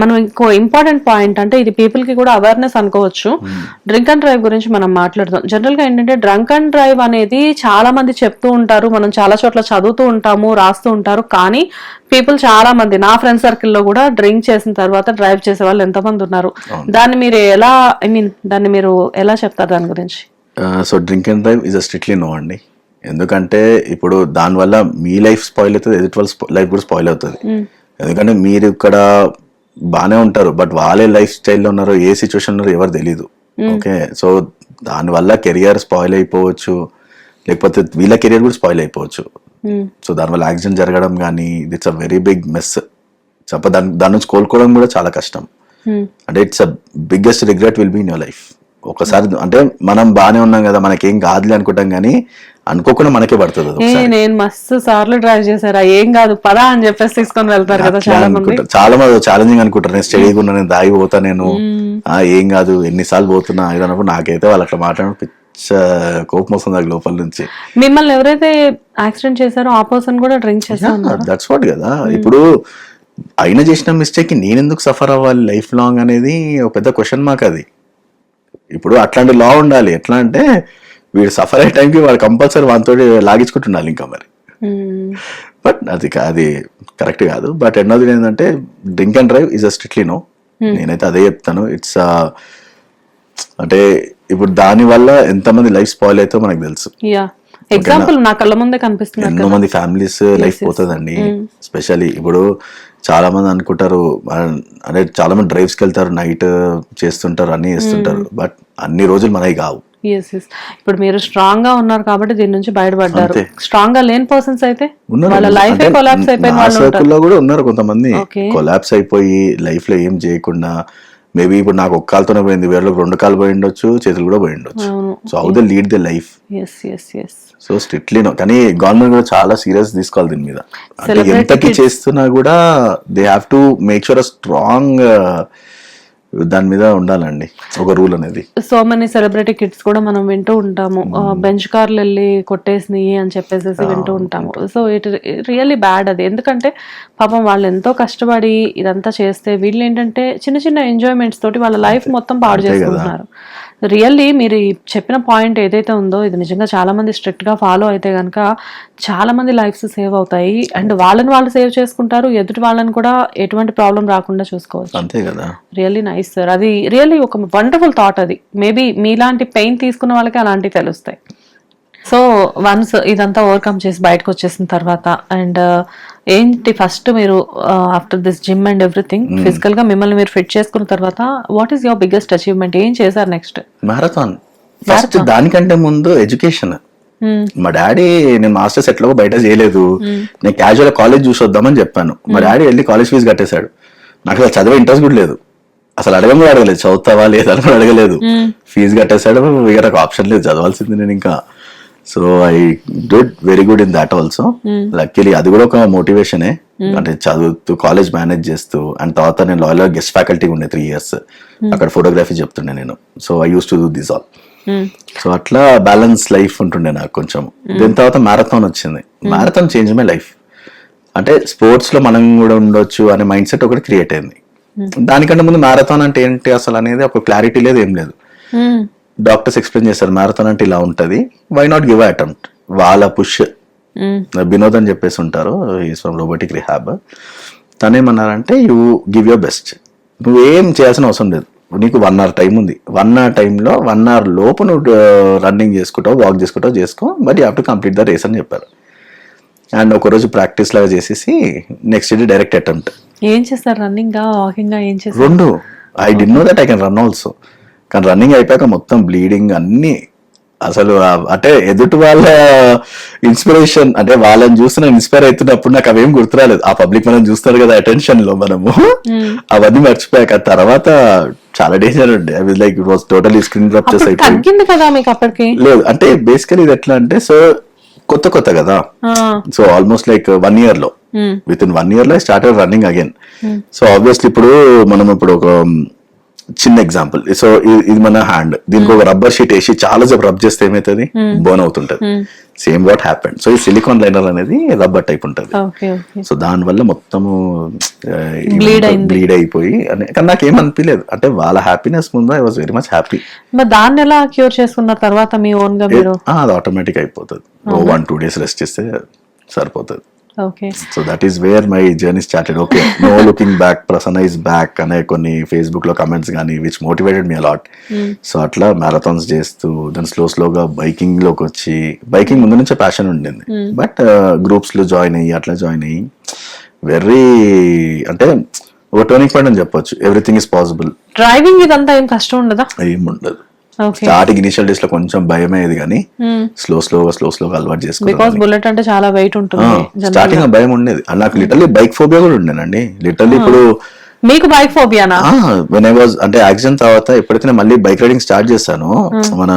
మనం ఇంకో important point అంటే ఇది పీపుల్కి కూడా అవేర్నెస్ అనుకోవచ్చు. డ్రింక్ అండ్ డ్రైవ్ గురించి మనం మాట్లాడదాం. జనరల్గా ఏంటంటే డ్రంక్ అండ్ డ్రైవ్ అనేది చాలా మంది చెప్తూ ఉంటారు మనం చాలా చోట్ల చదువుతూ ఉంటాము రాస్తూ ఉంటారు కానీ పీపుల్ చాలా మంది నా ఫ్రెండ్ సర్కిల్లో కూడా డ్రింక్ చేసిన తర్వాత డ్రైవ్ చేసే వాళ్ళు ఎంతమంది ఉన్నారు? దాన్ని మీరు ఎలా ఐ మీన్ దాన్ని మీరు ఎలా చెప్తారు దాని గురించి? So drink and drive is strictly no అండి. ఎందుకంటే ఇప్పుడు దానివల్ల మీ లైఫ్ స్పాయిల్ అవుతుంది ఎదుటి వాళ్ళ లైఫ్ కూడా స్పాయిల్ అవుతుంది. ఎందుకంటే మీరు ఇక్కడ బాగానే ఉంటారు బట్ వాళ్ళే లైఫ్ స్టైల్లో ఉన్నారో ఏ సిచ్యువేషన్ ఉన్నారో ఎవరు తెలీదు. ఓకే సో దానివల్ల కెరియర్ స్పాయిల్ అయిపోవచ్చు. లేకపోతే వీళ్ళ కెరియర్ కూడా స్పాయిల్ అయిపోవచ్చు. సో దానివల్ల యాక్సిడెంట్ జరగడం కానీ it's a very big mess చెప్ప దాని దాని నుంచి కోలుకోవడం కూడా చాలా కష్టం. అంటే it's a biggest regret will be in your life ఒకసారి అంటే మనం బాగానే ఉన్నాం కదా మనకేం కాదులే అనుకుంటాం కానీ అనుకోకుండా మనకే పడుతుంది. నేను మస్తు సార్లు డ్రైవ్ చేశారా? ఏం కాదు పదా అని చెప్పేసి తీసుకొని వెళ్తారు కదా చాలా మంది. చాలా మంది ఛాలెంజింగ్ అనుకుంటారు. నేను స్టడీగా ఉన్నా నేను దాగి పోతా నేను ఆ, ఏం కాదు ఎన్నిసార్లు పోతున్నా ఇది అన్నప్పుడు నాకైతే వాళ్ళు అట్లా మాట్లాడిన పిచ్చ కోపం వస్తుంది నాకు లోపల నుంచి. మిమ్మల్ని ఎవరైతే యాక్సిడెంట్ చేశారో ఆ పర్సన్ కూడా డ్రింక్ ఉన్నారు? దట్స్ వాట్ కదా. ఇప్పుడు అయినా చేసిన మిస్టేక్ నేను ఎందుకు సఫర్ అవ్వాలి? లైఫ్ లాంగ్ అనేది ఒక పెద్ద క్వశ్చన్ మార్క్ అది. ఇప్పుడు అట్లాంటి లా ఉండాలి. ఎట్లా అంటే వీడు సఫర్ అయ్యే టైంకి వాడు కంపల్సరీ వాటితో లాగించుకుంటుండాలి ఇంకా మరి. బట్ అది కా- అది కరెక్ట్ కాదు. బట్ రెండోది ఏంటంటే drink and drive is a strictly no నేనైతే అదే చెప్తాను. ఇట్స్ అంటే ఇప్పుడు దాని వల్ల ఎంతమంది లైఫ్ స్పాయిల్ అయితే మనకు తెలుసు. ఎగ్జాంపుల్ నా కళ్ళ ముందే కనిపిస్తున్నారు ఎన్నో మంది ఫ్యామిలీస్ లైఫ్ పోతుందండి. స్పెషల్లీ ఇప్పుడు చాలా మంది అనుకుంటారు అంటే చాలా మంది డ్రైవ్స్కి వెళ్తారు నైట్ చేస్తుంటారు అన్ని చేస్తుంటారు. బట్ అన్ని రోజులు మనవి కావు. ఎస్ ఎస్ ఇప్పుడు మీరు స్ట్రాంగ్గా ఉన్నారు కాబట్టి దీని నుంచి బయటపడ్డారు. స్ట్రాంగ్గా లేని పర్సన్స్ అయితే. వాళ్ళ లైఫ్ కొలాప్స్ అయిపోయిన వాళ్ళు కూడా ఉన్నారు కొంతమంది. కొలాప్స్ అయిపోయి లైఫ్లో ఏం చేయకుండా మేబీ ఇప్పుడు నాకు ఒక్క కాలుతోనే పోయింది వేరే రెండు కాలు పోయి ఉండొచ్చు చేతులు కూడా పోయి ఉండొచ్చు. So how the lead the life so strictly no కానీ గవర్నమెంట్ కూడా చాలా సీరియస్ తీసుకోవాలి దీని మీద. అంటే ఎంతకి. చేస్తున్నా కూడా they have to make sure strong దాని మీద ఉండాలండి ఒక రూల్ అనేది. సో మెనీ సెలబ్రిటీ కిడ్స్ కూడా మనం వింటూ ఉంటాము. బెంచ్ కార్లు వెళ్ళి కొట్టేసినాయి అని చెప్పేసి వింటూ ఉంటాము. సో ఇట్ రియల్లీ బ్యాడ్ అది. ఎందుకంటే పాపం వాళ్ళు ఎంతో కష్టపడి ఇదంతా చేస్తే వీళ్ళు ఏంటంటే చిన్న చిన్న ఎంజాయ్మెంట్స్ తోటి వాళ్ళ లైఫ్ మొత్తం పాడు. చేసుకుంటున్నారు. రియల్లీ మీరు చెప్పిన పాయింట్ ఏదైతే ఉందో ఇది నిజంగా చాలా మంది స్ట్రిక్ట్గా ఫాలో అయితే గనక చాలా మంది లైఫ్స్ సేవ్ అవుతాయి. అండ్ వాళ్ళని వాళ్ళు సేవ్ చేసుకుంటారు ఎదుటి వాళ్ళని కూడా ఎటువంటి ప్రాబ్లం రాకుండా చూసుకోవచ్చు. అంతే కదా. Really nice sir. అది రియల్లీ ఒక వండర్ఫుల్ థాట్ అది. మేబీ మీలాంటి పెయిన్ తీసుకున్న వాళ్ళకి అలాంటివి తెలుస్తాయి. సో వన్స్ ఇదంతా ఓవర్కమ్ చేసి బయటకు వచ్చేసిన తర్వాత అండ్ ఏంటి ఫస్ట్ మీరు after this gym and everything ఫిజికల్గా మిమ్మల్ని మీరు ఫిట్ చేసుకున్న తర్వాత what is your biggest achievement ఏం చేశారు నెక్స్ట్ మ్యారథాన్ ఫస్ట్ దానికంటే ముందు ఎడ్యుకేషన్ మా డాడీ నేను మాస్టర్స్ ఎట్లా బయట చేయలేదు. నేను క్యాజువల్ కాలేజ్ చూసి వద్దామని చెప్పాను. మా డాడీ వెళ్ళి కాలేజ్ ఫీజు కట్టేశాడు. నాకు అసలు చదివే ఇంట్రెస్ట్ కూడా లేదు. అసలు అడగం కూడా అడగలేదు. చదువుతావా లేదా అని అడగలేదు. ఫీజు కట్టేశాడు. ఇక నాకు ఆప్షన్ లేదు. చదవాల్సింది నేను ఇంకా. So I did very good in that also luckily అది కూడా ఒక మోటివేషనే అంటే చదువుతూ కాలేజ్ మేనేజ్ చేస్తూ అండ్ తర్వాత నేను లాయర్ గెస్ట్ ఫ్యాకల్టీ ఉండే త్రీ ఇయర్స్ అక్కడ ఫోటోగ్రఫీ చెప్తుండే నేను. So I use to do this also అట్లా బ్యాలెన్స్ లైఫ్ ఉంటుండే నాకు కొంచెం. దీని తర్వాత మ్యారథాన్ వచ్చింది. మ్యారథాన్ చేంజ్ మై లైఫ్ అంటే స్పోర్ట్స్లో మనం కూడా ఉండొచ్చు అనే మైండ్ సెట్ ఒకటి క్రియేట్ అయింది. దానికంటే ముందు మ్యారథాన్ అంటే ఏంటి అసలు అనేది ఒక క్లారిటీ లేదు ఏం లేదు. డాక్టర్స్ ఎక్స్ప్లెయిన్ చేస్తారు మ్యారథాన్ అంటే ఇలా ఉంటది వై నాట్ గివ్ అటెంప్ట్ వాళ్ళ పుష్. వినోద్ అని చెప్పేసి ఉంటారు ఈస్ ఫ్రమ్ రోబోటిక్ రిహాబ్ తనేమన్నారంటే యూ గివ్ యువర్ బెస్ట్ నువ్వేం చేయాల్సిన అవసరం లేదు. నీకు వన్ అవర్ టైం ఉంది. వన్ అవర్ టైంలో వన్ అవర్ లోపు నువ్వు రన్నింగ్ చేసుకుంటావు వాక్ చేసుకుంటావు చేసుకో but you have to complete the race అని చెప్పారు. అండ్ ఒకరోజు ప్రాక్టీస్ లాగా చేసేసి నెక్స్ట్ డే డైరెక్ట్ అటెంప్ట్ ఏం చేస్తారు? రన్నింగ్గా వాకింగ్గా ఏం చేస్తారు? రెండు. I did know that I can run also కానీ రన్నింగ్ అయిపోయాక మొత్తం బ్లీడింగ్ అన్ని అసలు అంటే ఎదుటి వాళ్ళ ఇన్స్పిరేషన్ అంటే వాళ్ళని చూసి నేను ఇన్స్పైర్ అవుతున్నప్పుడు నాకు అవేం గుర్తురాలేదు. ఆ పబ్లిక్ మనం చూస్తారు కదా అటెన్షన్లో మనము. అవన్నీ మర్చిపోయాక తర్వాత చాలా డేంజర్ ఉండే. I was like was totally screen మీకు అప్పటికి? లేదు అంటే బేసికలీ ఇది ఎట్లా అంటే సో కొత్త కొత్త కదా. సో ఆల్మోస్ట్ లైక్ వన్ ఇయర్లో. విత్ ఇన్ వన్ ఇయర్లో started running again so obviously ఇప్పుడు మనం ఇప్పుడు ఒక చిన్న ఎగ్జాంపుల్ సో ఇది మన హ్యాండ్ దీనికి ఒక రబ్బర్ షీట్ వేసి చాలా సేపు రబ్ చేస్తే ఏమవుతుంది బర్న్ అవుతుంటది. సేమ్ వాట్ హ్యాపెండ్ సో ఈ సిలికాన్ లైనర్ అనేది రబ్బర్ టైప్ ఉంటుంది. సో దాని వల్ల మొత్తము. బ్లీడ్ అయిపోయి కానీ నాకు ఏం అనిపించలేదు అంటే వాళ్ళ హ్యాపీనెస్ ముందు I was very much happy మరి దాన్ని ఎలా క్యూర్ చేసుకున్న తర్వాత మీ ఓన్గా మీరు? అది ఆటోమేటిక్ అయిపోతుంది. ఓ వన్ టూ డేస్ రెస్ట్ చేస్తే సరిపోతుంది. Okay so that is where my journey started okay no looking back Prasanna is back అనే కొన్ని ఫేస్బుక్లో కమెంట్స్ కానీ which motivated me a lot so అట్లా మ్యారథాన్స్ చేస్తూ దాని స్లో స్లోగా బైకింగ్లోకి వచ్చి బైకింగ్ ముందు నుంచే ప్యాషన్ ఉండింది. బట్ గ్రూప్స్లో జాయిన్ అయ్యి అట్లా జాయిన్ అయ్యి వెరీ అంటే ఒక టర్నింగ్ పాయింట్ అని చెప్పొచ్చు. ఎవ్రీథింగ్ ఇస్ పాసిబుల్ డ్రైవింగ్ ఇదంతా ఏం కష్టం ఉండదా? ఏం ఉండదు. స్టార్టింగ్ ఇనిషియల్ డేస్లో కొంచెం భయమేది కానీ స్లో స్లోగా స్లో స్లోగా అలవాటు బికాస్ చేసుకున్నాను బుల్లెట్ అంటే చాలా వెయిట్ ఉంటుంది స్టార్టింగ్ భయం ఉండేది. నాకు లిటర్లీ బైక్ ఫోబియా కూడా ఉండేనండి. లిటర్లీ ఇప్పుడు మీకు బైక్ ఫోబియానా వెన్ ఐ వాజ్ అంటే యాక్సిడెంట్ తర్వాత ఎప్పుడైతే మళ్ళీ బైక్ రైడింగ్ స్టార్ట్ చేశానో. మన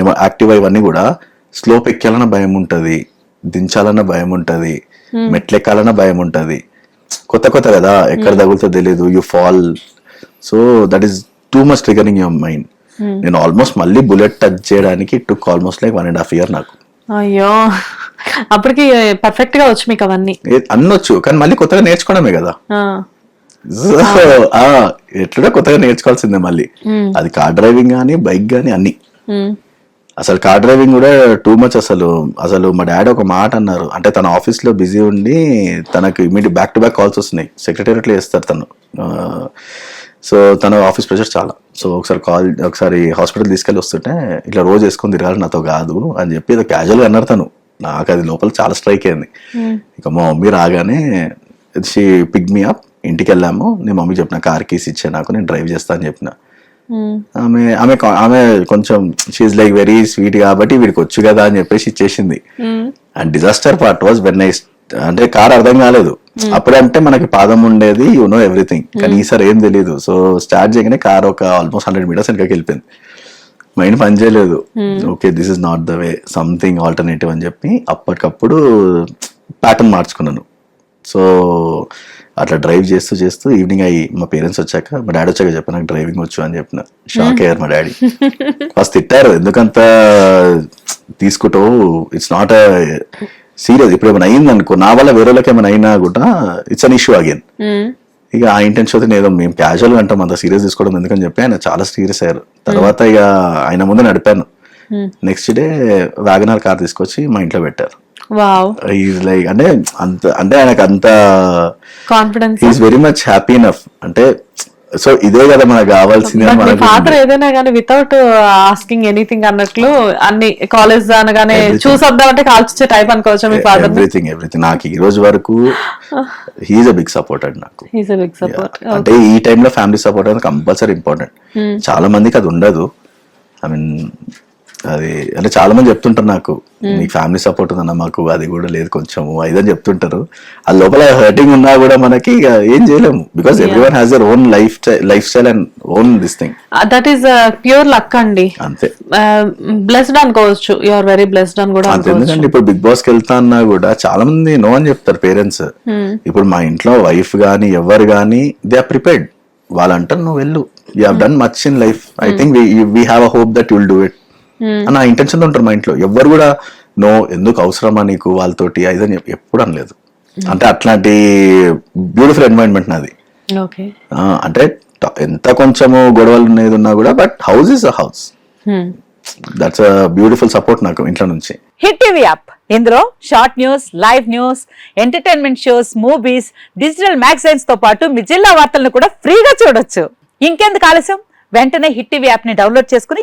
ఏమో యాక్టివ్ ఇవన్నీ కూడా స్లోప్ ఎక్కాలన్న భయం ఉంటది. దించాలన్న భయం ఉంటది. మెట్లెక్కాలన్న భయం ఉంటది. కొత్త కొత్త కదా ఎక్కడ తగులుతో తెలియదు you fall so that is too much triggering your mind నేను ఆల్మోస్ట్ మళ్ళీ బుల్లెట్ టచ్ చేయడానికి took almost like one and half year నాకు. అయ్యో. అప్పటికి పర్ఫెక్ట్గా వచ్చు మీకు అవన్నీ. అన్నొచ్చు కానీ మళ్ళీ కొత్తగా నేర్చుకోవడమే కదా. ఎట్లా కొత్తగా నేర్చుకోవాల్సిందే మళ్ళీ. అది కార్ డ్రైవింగ్ కానీ బైక్ కానీ అన్ని. అసలు కార్ డ్రైవింగ్ కూడా టూ మచ్ అసలు. అసలు మా డాడీ ఒక మాట అన్నారు. అంటే తన ఆఫీస్లో బిజీ ఉండి తనకు immediate back to back calls వస్తున్నాయి. సెక్రటేరియట్లో చేస్తారు తను. సో తన ఆఫీస్ ప్రెషర్ చాలా. సో ఒకసారి కాల్ ఒకసారి హాస్పిటల్ తీసుకెళ్ళి వస్తుంటే ఇట్లా రోజు వేసుకొని తిరగాలి నాతో కాదు అని చెప్పి ఏదో క్యాజువల్గా అన్నారు తను. నాకు అది లోపల చాలా స్ట్రైక్ అయింది. ఇక మా మమ్మీ రాగానే షీ పిక్ మీ అప్ ఇంటికి వెళ్ళాము నేను మమ్మీ చెప్పిన కార్ కీస్ ఇచ్చే నాకు నేను డ్రైవ్ చేస్తా అని చెప్పిన. ఉమ్, ఆమె ఆమె ఆమె కొంచెం షీఈ్ లైక్ వెరీ స్వీట్ కాబట్టి వీడికి వచ్చు కదా అని చెప్పేసి ఇచ్చేసింది. And disaster part was when I అంటే కార్ అర్థం కాలేదు. అప్పుడంటే మనకి పాదం ఉండేది యు నో ఎవ్రీథింగ్ కానీ ఈసారి ఏం తెలియదు సో స్టార్ట్ చేయగానే కార్ ఒక ఆల్మోస్ట్ హండ్రెడ్ మీటర్స్ వెనకకి వెళ్ళిపోయింది. మైండ్ పని చేయలేదు. Okay this is not the way something alternative అని చెప్పి అప్పటికప్పుడు ప్యాటర్న్ మార్చుకున్నాను. సో అట్లా డ్రైవ్ చేస్తూ చేస్తూ ఈవినింగ్ అయ్యి మా పేరెంట్స్ వచ్చాక మా డాడీ వచ్చాక చెప్పాను నాకు డ్రైవింగ్ వచ్చు అని చెప్పిన. షాక్ అయ్యారు మా డాడీ. ఫస్ట్ తిట్టారు ఎందుకంత తీసుకుంటావు? It's not serious. ఇప్పుడు ఏమైనా అయింది అనుకో నా వల్ల వేరే వాళ్ళకి ఏమైనా అయినా కూడా ఇట్స్ అన్ ఇష్యూ అగైన్ ఇక ఆ ఇంటెన్షన్ ఏదో మేము క్యాజువల్ అంటాం అంత సీరియస్ తీసుకోవడం ఎందుకని చెప్పి ఆయన చాలా సీరియస్ అయ్యారు. తర్వాత ఇక ఆయన ముందు నడిపాను. నెక్స్ట్ డే వ్యాగనార్ కార్ తీసుకొచ్చి మా ఇంట్లో పెట్టారు. లైక్ అంటే అంత అంటే ఆయనకు అంత confidence is very much happy enough అంటే సో ఇదే కదా మనకు మనకు ఫాదర్ ఏదైనా కానీ వితౌట్ ఆస్కింగ్ ఎనీథింగ్ అన్నట్లు అన్ని కాలేజ్ అనగానే Everything. చూసొద్దామంటే కాల్చే టైప్ అనుకోవచ్చా మీ ఫాదర్ ఎవ్రీథింగ్ ఎవ్రీథింగ్ నాకు ఈ రోజు వరకు హీఈస్ అ బిగ్ సపోర్ట్ అండి నాకు హీస్ బిగ్ సపోర్ట్. అంటే ఈ టైంలో ఫ్యామిలీ సపోర్ట్ అనేది కంపల్సరీ ఇంపార్టెంట్ చాలా మందికి అది ఉండదు. ఐ మీన్ అది అంటే చాలా మంది చెప్తుంటారు నాకు నీకు ఫ్యామిలీ సపోర్ట్ ఉందన్న మాకు అది కూడా లేదు కొంచెం ఇదని చెప్తుంటారు. ఆ లోపల హర్టింగ్ ఉన్నా కూడా మనకి ఏం చేయలేము because every one has their own life life style and own this thing that is pure luck అండి. అంతే. బ్లెస్డ్ అనుకోవచ్చు యు ఆర్ వెరీ బ్లెస్డ్ అని కూడా అంతే ఎందుకంటే ఇప్పుడు బిగ్ బాస్కి వెళ్తా అన్నా కూడా చాలా మంది నో అని చెప్తారు పేరెంట్స్. ఇప్పుడు మా ఇంట్లో వైఫ్ గానీ ఎవరు గానీ దే ఆర్ ప్రిపేర్డ్ వాళ్ళు. అంటారు నువ్వు వెళ్ళు you have done much in life I think we have a hope that you'll do it అని ఆ ఇంటెన్షన్ ఉంటారు మా ఇంట్లో. ఎవరు కూడా నో ఎందుకు అవసరమా నీకు వాళ్ళతోటి? అదని ఎప్పుడు అనలేదు. అంటే అట్లాంటి బ్యూటిఫుల్ ఎన్వైరన్మెంట్ నాది. అంటే ఎంత కొంచెము గొడవలు అనేది ఉన్నా కూడా but house is a house that's a beautiful support నాకు ఇంట్లో నుంచి. హిట్ టీవీ యాప్ ఇందులో short news live news entertainment shows movies digital మ్యాగజైన్స్తో పాటు మీ జిల్లా వార్తలను కూడా ఫ్రీగా చూడొచ్చు. ఇంకెందుకు ఆలస్యం? వెంటనే హిట్ టీవీ యాప్ని డౌన్లోడ్ చేసుకుని